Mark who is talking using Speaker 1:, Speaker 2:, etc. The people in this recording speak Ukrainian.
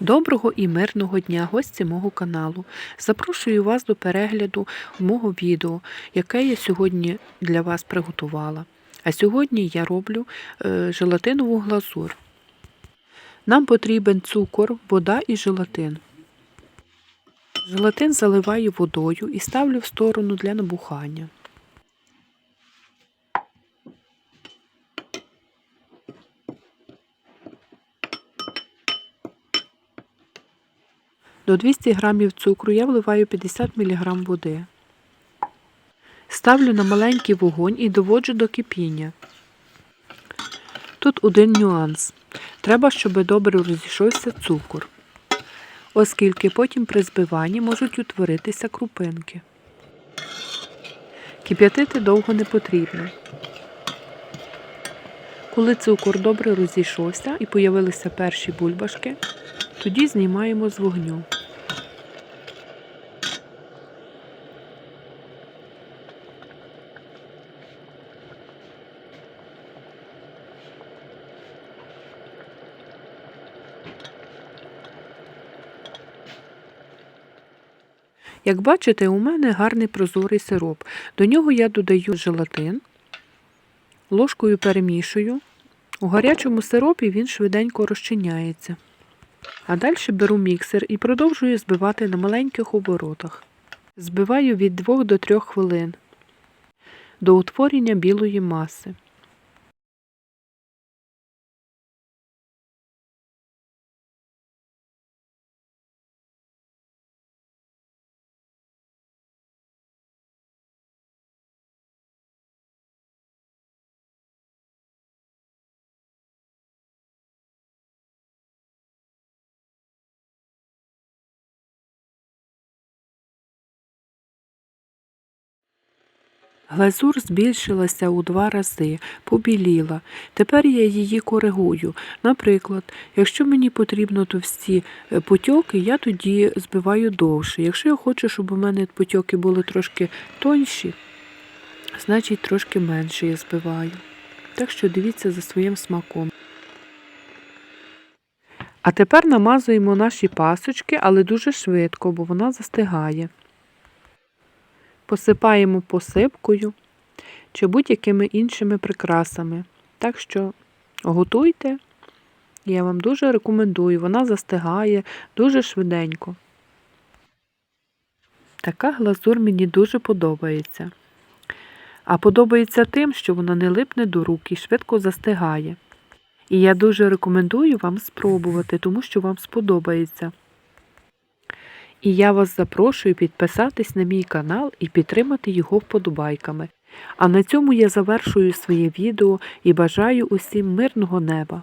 Speaker 1: Доброго і мирного дня, гості мого каналу. Запрошую вас до перегляду мого відео, яке я сьогодні для вас приготувала. А сьогодні я роблю е, желатинову глазур. Нам потрібен цукор, вода і желатин. Желатин заливаю водою і ставлю в сторону для набухання. До 200 г цукру я вливаю 50 мг води. Ставлю на маленький вогонь і доводжу до кипіння. Тут один нюанс. Треба, щоб добре розійшовся цукор, оскільки потім при збиванні можуть утворитися крупинки. Кип'ятити довго не потрібно. Коли цукор добре розійшовся і появилися перші бульбашки, тоді знімаємо з вогню. Як бачите, у мене гарний прозорий сироп. До нього я додаю желатин, ложкою перемішую. У гарячому сиропі він швиденько розчиняється. А далі беру міксер і продовжую збивати на маленьких оборотах. Збиваю від 2 до 3 хвилин до утворення білої маси. Глазур збільшилася у два рази, побіліла. Тепер я її коригую. Наприклад, якщо мені потрібно товсті е, потьоки, я тоді збиваю довше. Якщо я хочу, щоб у мене потьоки були трошки тонші, значить трошки менше я збиваю. Так що дивіться за своїм смаком. А тепер намазуємо наші пасочки, але дуже швидко, бо вона застигає посипаємо посипкою чи будь-якими іншими прикрасами. Так що готуйте, я вам дуже рекомендую, вона застигає дуже швиденько. Така глазур мені дуже подобається. А подобається тим, що вона не липне до рук і швидко застигає. І я дуже рекомендую вам спробувати, тому що вам сподобається. І я вас запрошую підписатись на мій канал і підтримати його вподобайками. А на цьому я завершую своє відео і бажаю усім мирного неба.